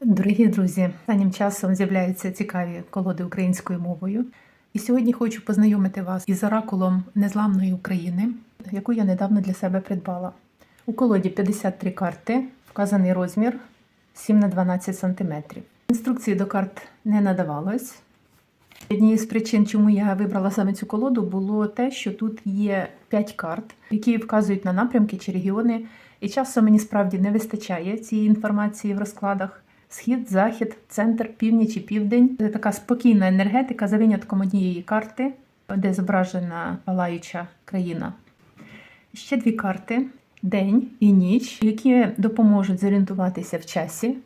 Дорогі друзі, останнім часом з'являються цікаві колоди українською мовою. І сьогодні хочу познайомити вас із оракулом незламної України, яку я недавно для себе придбала. У колоді 53 карти, вказаний розмір 7 на 12 см. Інструкції до карт не надавалось. Однією з причин, чому я вибрала саме цю колоду, було те, що тут є 5 карт, які вказують на напрямки чи регіони. І часу мені справді не вистачає цієї інформації в розкладах. Схід, захід, центр, північ і південь. Це така спокійна енергетика за винятком однієї карти, де зображена палаюча країна. Ще дві карти: день і ніч, які допоможуть зорієнтуватися в часі.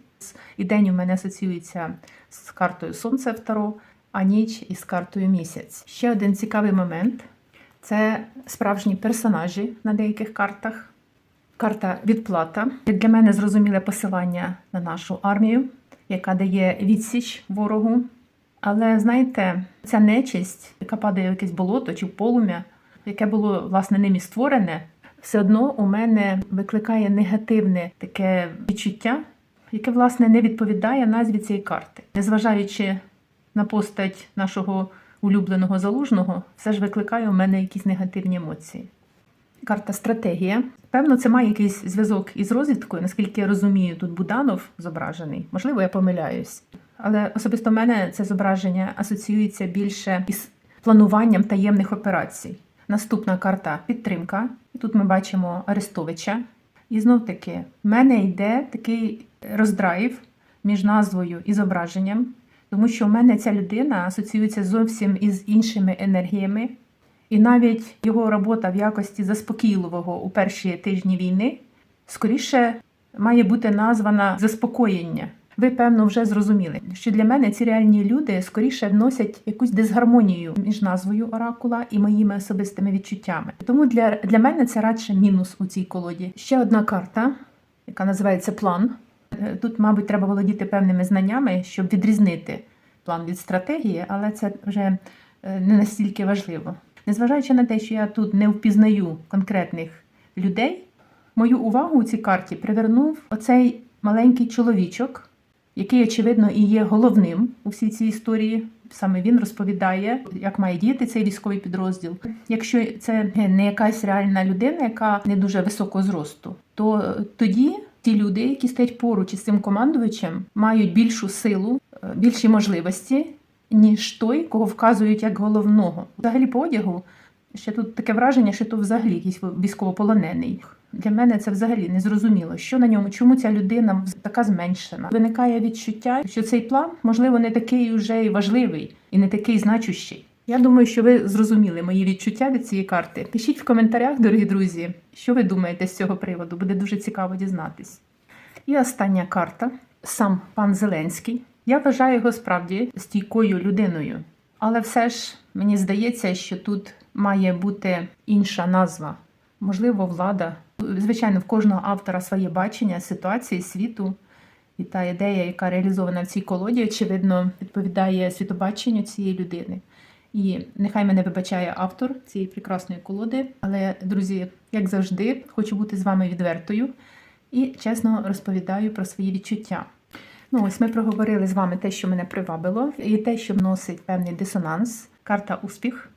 І день у мене асоціюється з картою Сонце в Таро, а ніч із картою місяць. Ще один цікавий момент це справжні персонажі на деяких картах. Карта відплата. Для мене зрозуміле посилання на нашу армію, яка дає відсіч ворогу. Але знаєте, ця нечисть, яка падає в якесь болото чи полум'я, яке було власне ними створене, все одно у мене викликає негативне таке відчуття, яке власне не відповідає назві цієї карти. Незважаючи на постать нашого улюбленого залужного, все ж викликає у мене якісь негативні емоції. Карта стратегія. Певно, це має якийсь зв'язок із розвідкою, наскільки я розумію, тут Буданов зображений. Можливо, я помиляюсь. Але особисто в мене це зображення асоціюється більше із плануванням таємних операцій. Наступна карта підтримка. І тут ми бачимо Арестовича. І знов таки, в мене йде такий роздрайв між назвою і зображенням, тому що в мене ця людина асоціюється зовсім із іншими енергіями. І навіть його робота в якості заспокійливого у перші тижні війни скоріше має бути названа заспокоєння. Ви, певно, вже зрозуміли, що для мене ці реальні люди скоріше вносять якусь дисгармонію між назвою оракула і моїми особистими відчуттями. Тому для, для мене це радше мінус у цій колоді. Ще одна карта, яка називається план. Тут, мабуть, треба володіти певними знаннями, щоб відрізнити план від стратегії, але це вже е, не настільки важливо. Незважаючи на те, що я тут не впізнаю конкретних людей, мою увагу у цій карті привернув оцей маленький чоловічок, який, очевидно, і є головним у всій цій історії. Саме він розповідає, як має діяти цей військовий підрозділ. Якщо це не якась реальна людина, яка не дуже високого зросту, то тоді ті люди, які стоять поруч із цим командувачем, мають більшу силу, е, більші можливості, ніж той, кого вказують як головного. Взагалі по одягу ще тут таке враження, що то взагалі якийсь військовополонений. Для мене це взагалі не зрозуміло, що на ньому, чому ця людина така зменшена. Виникає відчуття, що цей план, можливо, не такий уже і важливий, і не такий значущий. Я думаю, що ви зрозуміли мої відчуття від цієї карти. Пишіть в коментарях, дорогі друзі, що ви думаєте з цього приводу. Буде дуже цікаво дізнатись. І остання карта сам пан Зеленський. Я вважаю його справді стійкою людиною, але все ж мені здається, що тут має бути інша назва, можливо, влада. Звичайно, в кожного автора своє бачення ситуації світу. І та ідея, яка реалізована в цій колоді, очевидно, відповідає світобаченню цієї людини. І нехай мене вибачає автор цієї прекрасної колоди. Але, друзі, як завжди, хочу бути з вами відвертою і чесно розповідаю про свої відчуття. Ну, ось ми проговорили з вами те, що мене привабило, і те, що вносить певний дисонанс, карта успіх.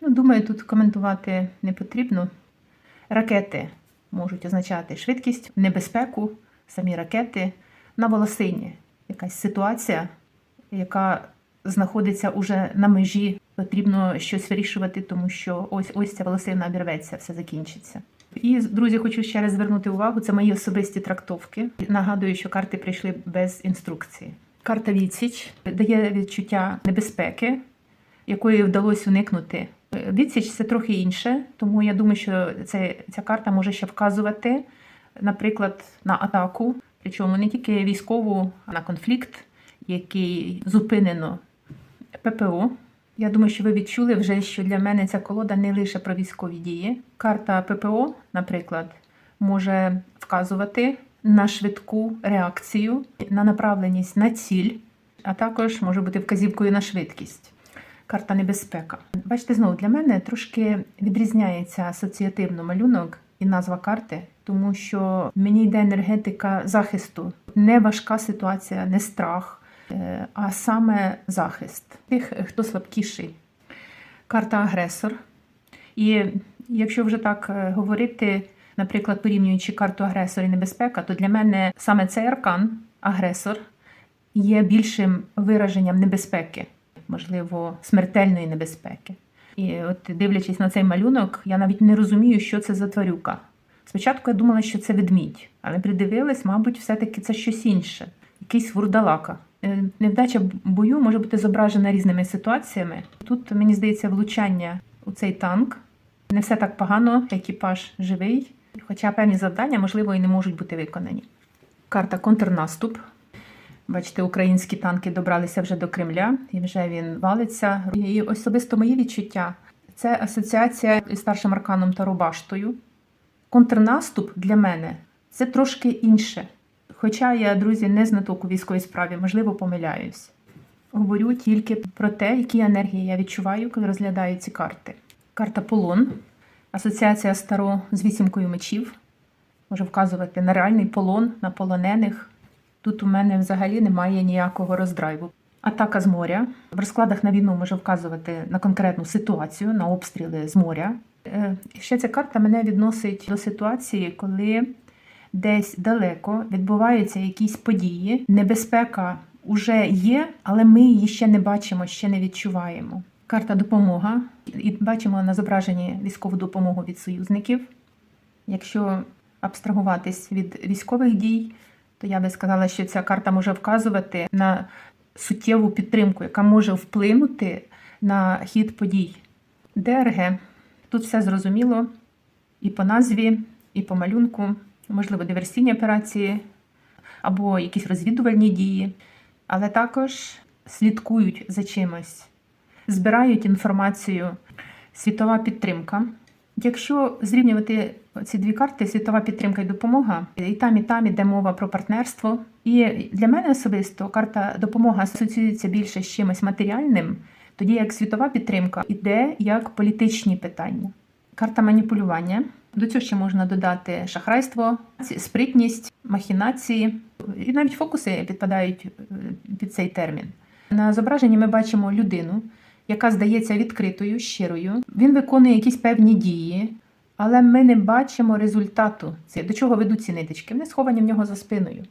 Ну, думаю, тут коментувати не потрібно. Ракети можуть означати швидкість, небезпеку, самі ракети на волосині. Якась ситуація, яка знаходиться уже на межі, потрібно щось вирішувати, тому що ось ось ця волосина обірветься, все закінчиться. І, друзі, хочу ще раз звернути увагу, це мої особисті трактовки. Нагадую, що карти прийшли без інструкції. Карта відсіч дає відчуття небезпеки, якої вдалося уникнути. Відсіч це трохи інше, тому я думаю, що це, ця карта може ще вказувати, наприклад, на атаку, причому не тільки військову, а на конфлікт, який зупинено ППО. Я думаю, що ви відчули вже, що для мене ця колода не лише про військові дії. Карта ППО, наприклад, може вказувати на швидку реакцію, на направленість на ціль, а також може бути вказівкою на швидкість. Карта небезпека. Бачите, знову для мене трошки відрізняється асоціативно малюнок і назва карти, тому що мені йде енергетика захисту. Не важка ситуація, не страх, а саме захист тих, хто слабкіший. Карта агресор. І якщо вже так е, говорити, наприклад, порівнюючи карту агресор і небезпека, то для мене саме цей аркан, агресор, є більшим вираженням небезпеки, можливо, смертельної небезпеки. І от дивлячись на цей малюнок, я навіть не розумію, що це за тварюка. Спочатку я думала, що це ведмідь, але придивилась, мабуть, все-таки це щось інше, якийсь вурдалака. Е, Невдача бою може бути зображена різними ситуаціями. Тут, мені здається, влучання у цей танк. Не все так погано, екіпаж живий, хоча певні завдання, можливо, і не можуть бути виконані. Карта контрнаступ. Бачите, українські танки добралися вже до Кремля, і вже він валиться. І особисто мої відчуття це асоціація із старшим арканом та Рубаштою. Контрнаступ для мене це трошки інше. Хоча я, друзі, не знаток у військовій справі, можливо, помиляюсь. Говорю тільки про те, які енергії я відчуваю, коли розглядаю ці карти. Карта полон, асоціація старо з вісімкою мечів. Може вказувати на реальний полон, на полонених. Тут у мене взагалі немає ніякого роздрайву. Атака з моря. В розкладах на війну може вказувати на конкретну ситуацію, на обстріли з моря. Е, Ще ця карта мене відносить до ситуації, коли десь далеко відбуваються якісь події. Небезпека вже є, але ми її ще не бачимо, ще не відчуваємо. Карта допомога. І бачимо на зображенні військову допомогу від союзників. Якщо абстрагуватись від військових дій, то я би сказала, що ця карта може вказувати на суттєву підтримку, яка може вплинути на хід подій. ДРГ. Тут все зрозуміло і по назві, і по малюнку, можливо, диверсійні операції або якісь розвідувальні дії, але також слідкують за чимось, збирають інформацію, світова підтримка. Якщо зрівнювати ці дві карти світова підтримка і допомога, і там, і там іде мова про партнерство. І для мене особисто карта допомога асоціюється більше з чимось матеріальним, тоді як світова підтримка іде як політичні питання. Карта маніпулювання. До цього ще можна додати шахрайство, спритність, махінації, і навіть фокуси підпадають е, під цей термін. На зображенні ми бачимо людину, яка здається відкритою, щирою. Він виконує якісь певні дії, але ми не бачимо результату. До чого ведуть ці ниточки? Вони сховані в нього за спиною.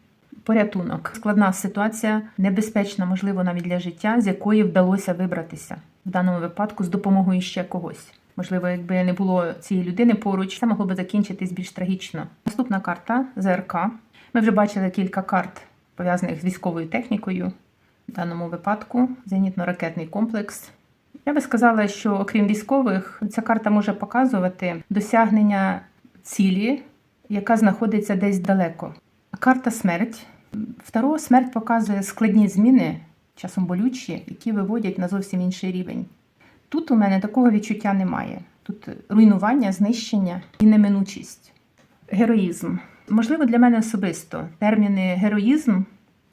Порятунок. Складна ситуація, небезпечна, можливо, навіть для життя, з якої вдалося вибратися в даному випадку з допомогою ще когось. Можливо, якби не було цієї людини поруч, це могло би закінчитись більш трагічно. Наступна карта ЗРК. Ми вже бачили кілька карт пов'язаних з військовою технікою. В даному випадку зенітно-ракетний комплекс. Я би сказала, що окрім військових, ця карта може показувати досягнення цілі, яка знаходиться десь далеко. Карта смерть. Второ, смерть показує складні зміни, часом болючі, які виводять на зовсім інший рівень. Тут у мене такого відчуття немає. Тут руйнування, знищення і неминучість. Героїзм. Можливо, для мене особисто терміни героїзм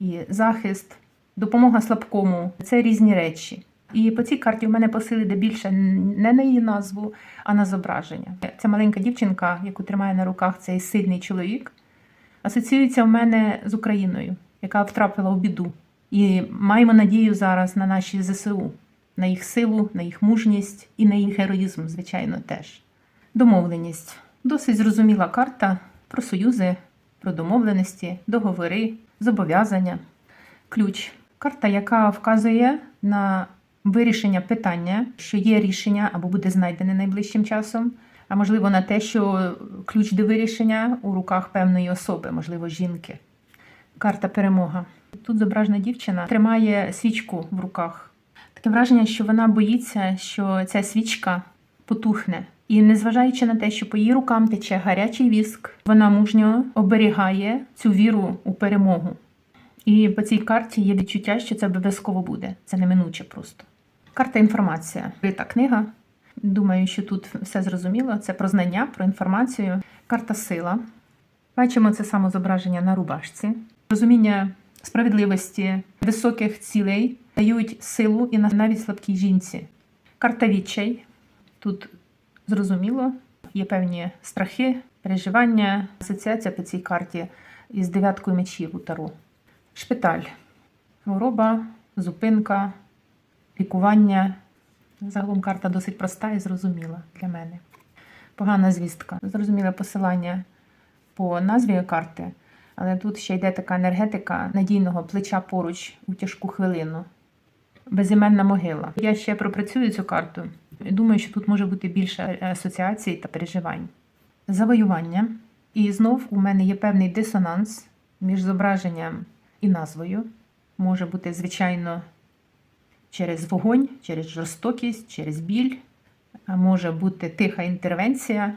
і захист, допомога слабкому це різні речі. І по цій карті в мене посили де більше не на її назву, а на зображення. Ця маленька дівчинка, яку тримає на руках цей сильний чоловік, асоціюється в мене з Україною, яка втрапила в біду. І маємо надію зараз на наші ЗСУ, на їх силу, на їх мужність і на їх героїзм, звичайно, теж. Домовленість. Досить зрозуміла карта про союзи, про домовленості, договори, зобов'язання. Ключ. Карта, яка вказує на вирішення питання, що є рішення або буде знайдене найближчим часом, а можливо на те, що ключ до вирішення у руках певної особи, можливо, жінки. Карта перемога. Тут зображена дівчина тримає свічку в руках. Таке враження, що вона боїться, що ця свічка потухне. І незважаючи на те, що по її рукам тече гарячий віск, вона мужньо оберігає цю віру у перемогу. І по цій карті є відчуття, що це обов'язково буде. Це неминуче просто. Карта інформація. Та книга. Думаю, що тут все зрозуміло. Це про знання, про інформацію. Карта сила. Бачимо це саме зображення на рубашці. Розуміння справедливості, високих цілей дають силу і навіть слабкій жінці. Карта відчай. Тут зрозуміло, є певні страхи, Переживання, асоціація по цій карті із дев'яткою мечів у Таро. Шпиталь. Хвороба, зупинка, лікування. Загалом карта досить проста і зрозуміла для мене. Погана звістка. Зрозуміле посилання по назві карти, але тут ще йде така енергетика надійного плеча поруч у тяжку хвилину. Безіменна могила. Я ще пропрацюю цю карту. Думаю, що тут може бути більше асоціацій та переживань. Завоювання. І знов у мене є певний дисонанс між зображенням і назвою. Може бути, звичайно, через вогонь, через жорстокість, через біль, а може бути тиха інтервенція.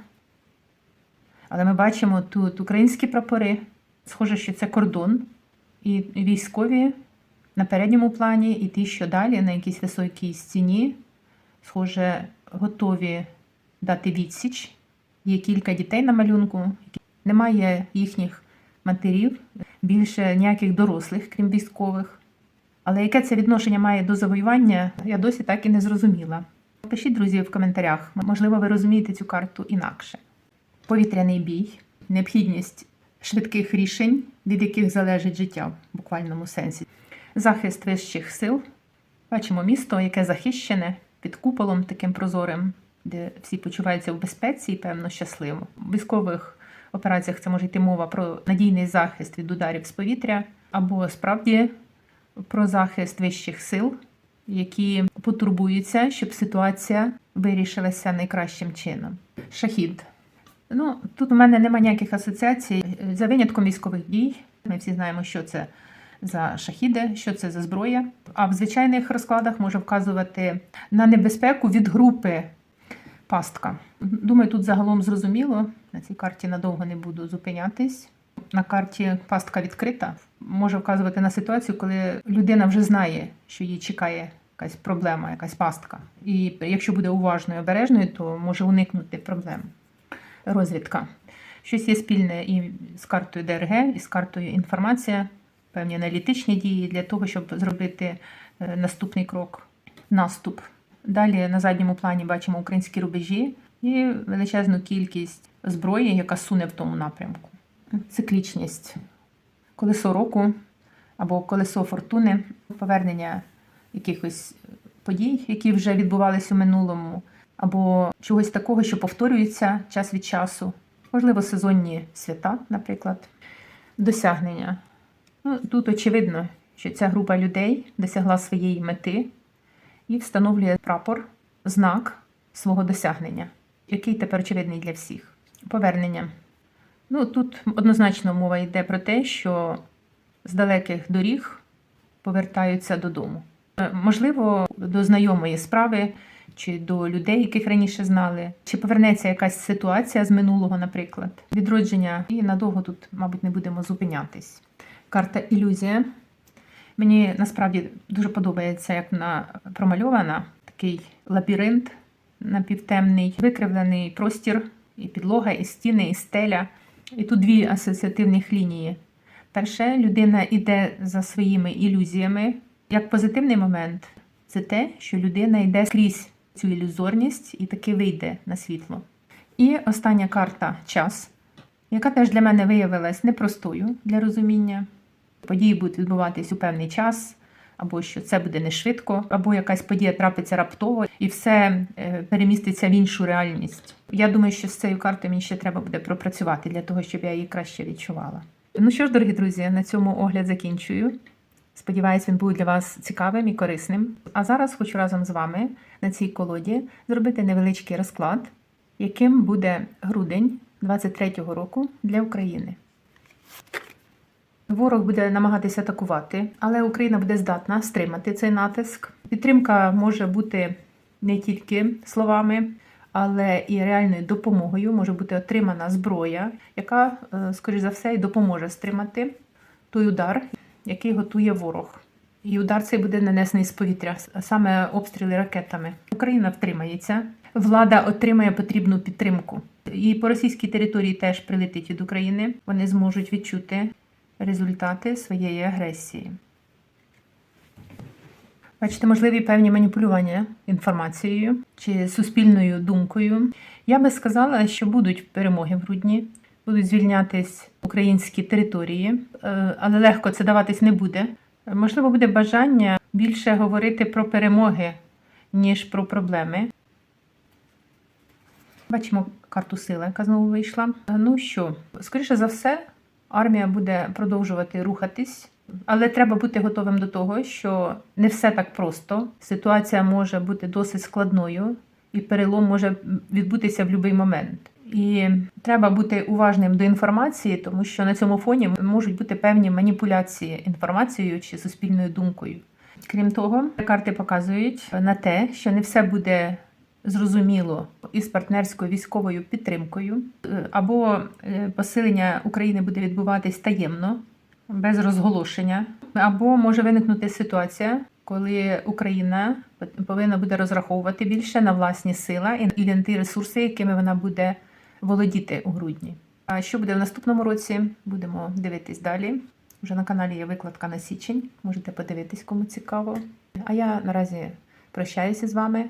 Але ми бачимо тут українські прапори. Схоже, що це кордон, і військові на передньому плані, і ті, що далі, на якійсь високій стіні, схоже, готові дати відсіч. Є кілька дітей на малюнку, немає їхніх матерів, більше ніяких дорослих, крім військових. Але яке це відношення має до завоювання, я досі так і не зрозуміла. Пишіть, друзі, в коментарях. Можливо, ви розумієте цю карту інакше. Повітряний бій, необхідність швидких рішень, від яких залежить життя в буквальному сенсі. Захист вищих сил. Бачимо місто, яке захищене під куполом таким прозорим, де всі почуваються в безпеці і, певно, щасливо. В військових операціях це може йти мова про надійний захист від ударів з повітря, або справді про захист вищих сил, які потурбуються, щоб ситуація вирішилася найкращим чином. Шахід. Ну, тут у мене немає ніяких асоціацій. За винятком військових дій. Ми всі знаємо, що це за шахіди, що це за зброя. А в звичайних розкладах може вказувати на небезпеку від групи пастка. Думаю, тут загалом зрозуміло. На цій карті надовго не буду зупинятись. На карті пастка відкрита може вказувати на ситуацію, коли людина вже знає, що її чекає якась проблема, якась пастка. І якщо буде уважною і обережною, то може уникнути проблем. Розвідка. Щось є спільне і з картою ДРГ, і з картою інформація, певні аналітичні дії для того, щоб зробити е, наступний крок наступ. Далі на задньому плані бачимо українські рубежі і величезну кількість зброї, яка суне в тому напрямку. Циклічність, колесо року або колесо фортуни, повернення якихось подій, які вже відбувалися у минулому, або чогось такого, що повторюється час від часу, можливо, сезонні свята, наприклад, досягнення. Ну, тут очевидно, що ця група людей досягла своєї мети і встановлює прапор, знак свого досягнення, який тепер очевидний для всіх. Повернення. Ну, тут однозначно мова йде про те, що з далеких доріг повертаються додому. Е, Можливо, до знайомої справи чи до людей, яких раніше знали, чи повернеться якась ситуація з минулого, наприклад, відродження, і надовго тут, мабуть, не будемо зупинятись. Карта ілюзія. Мені насправді дуже подобається, як вона промальована. Такий лабіринт напівтемний, викривлений простір, і підлога, і стіни, і стеля. І тут дві асоціативних лінії. Перше, людина йде за своїми ілюзіями. Як позитивний момент, це те, що людина йде скрізь цю ілюзорність і таки вийде на світло. І остання карта час, яка теж для мене виявилась непростою для розуміння. Події будуть відбуватись у певний час, або що це буде не швидко, або якась подія трапиться раптово, і все е, переміститься в іншу реальність. Я думаю, що з цією картою мені ще треба буде пропрацювати для того, щоб я її краще відчувала. Ну що ж, дорогі друзі, на цьому огляд закінчую. Сподіваюсь, він був для вас цікавим і корисним. А зараз хочу разом з вами на цій колоді зробити невеличкий розклад, яким буде грудень 23-го року для України. Ворог буде намагатися атакувати, але Україна буде здатна стримати цей натиск. Підтримка може бути не тільки словами, але і реальною допомогою може бути отримана зброя, яка, е, скоріш за все, і допоможе стримати той удар, який готує ворог. І удар цей буде нанесений з повітря, саме обстріли ракетами. Україна втримається, влада отримає потрібну підтримку. І по російській території теж прилетить від України. Вони зможуть відчути результати своєї агресії. Бачите, можливі певні маніпулювання інформацією чи суспільною думкою. Я би сказала, що будуть перемоги в грудні, будуть звільнятись українські території, е, але легко це даватись не буде. Можливо, буде бажання більше говорити про перемоги, ніж про проблеми. Бачимо карту сили, яка знову вийшла. Ну що, скоріше за все, армія буде продовжувати рухатись, але треба бути готовим до того, що не все так просто. Ситуація може бути досить складною, і перелом може відбутися в будь-який момент. І треба бути уважним до інформації, тому що на цьому фоні можуть бути певні маніпуляції інформацією чи суспільною думкою. Крім того, карти показують на те, що не все буде зрозуміло із партнерською військовою підтримкою, або е, посилення України буде відбуватись таємно, без розголошення, або може виникнути ситуація, коли Україна повинна буде розраховувати більше на власні сили і на ті ресурси, якими вона буде володіти у грудні. А що буде в наступному році? Будемо дивитись далі. Вже на каналі є викладка на січень. Можете подивитись, кому цікаво. А я наразі прощаюся з вами.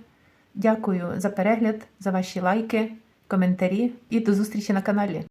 Дякую за перегляд, за ваші лайки, коментарі і до зустрічі на каналі.